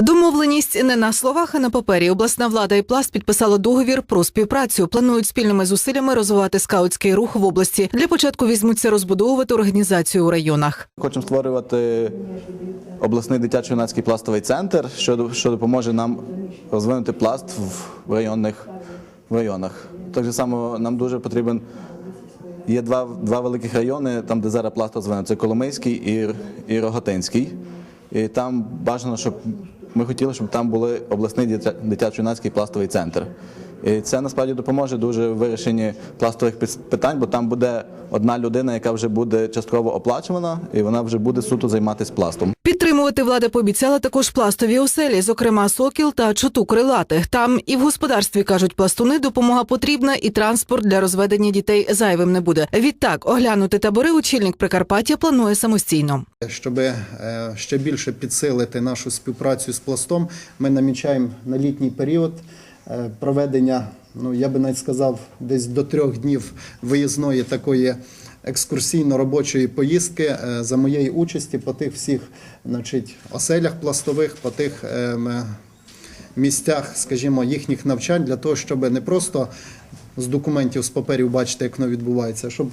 Домовленість не на словах, а на папері. Обласна влада і пласт підписали договір про співпрацю. Планують спільними зусиллями розвивати скаутський рух в області. Для початку візьмуться розбудовувати організацію у районах. Хочемо створювати обласний дитячо-юнацький пластовий центр, що, що допоможе нам розвинути пласт в районних в районах. Так само нам дуже потрібен. Є два, два великих райони, там, де зараз пласт розвинений. Це Коломийський і, і Рогатинський. І там бажано, щоб ми хотіли, щоб там були обласний дитячо-юнацький пластовий центр. І це насправді допоможе дуже в вирішенні пластових питань, бо там буде одна людина, яка вже буде частково оплачувана, і вона вже буде суто займатися пластом. Підтримувати влада пообіцяла також пластові оселі, зокрема сокіл та чоту крилатих. Там і в господарстві кажуть пластуни, допомога потрібна, і транспорт для розведення дітей зайвим не буде. Відтак оглянути табори очільник Прикарпаття планує самостійно. Щоб е, ще більше підсилити нашу співпрацю з пластом, ми намічаємо на літній період е, проведення, ну я би навіть сказав, десь до трьох днів виїзної такої екскурсійно-робочої поїздки е, за моєї участі по тих всіх значить, оселях пластових, по тих е, місцях, скажімо, їхніх навчань, для того, щоб не просто з документів, з паперів бачити, як воно відбувається, щоб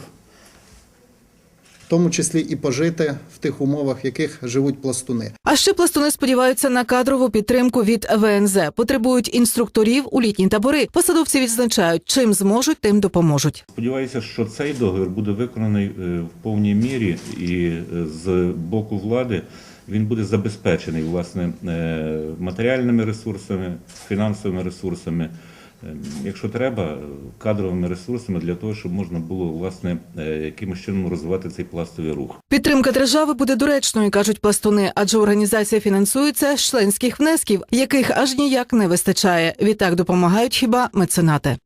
в тому числі і пожити в тих умовах, в яких живуть пластуни. А ще пластуни сподіваються на кадрову підтримку від ВНЗ. Потребують інструкторів у літні табори. Посадовці відзначають, чим зможуть, тим допоможуть. Сподіваюся, що цей договір буде виконаний е, в повній мірі і е, з боку влади він буде забезпечений власне е, матеріальними ресурсами, фінансовими ресурсами. Е, Якщо треба, кадровими ресурсами для того, щоб можна було власне е, якимось чином розвивати цей пластовий рух. Підтримка держави буде доречною, кажуть пластуни, адже організація фінансується з членських внесків, яких аж ніяк не вистачає. Відтак допомагають хіба меценати.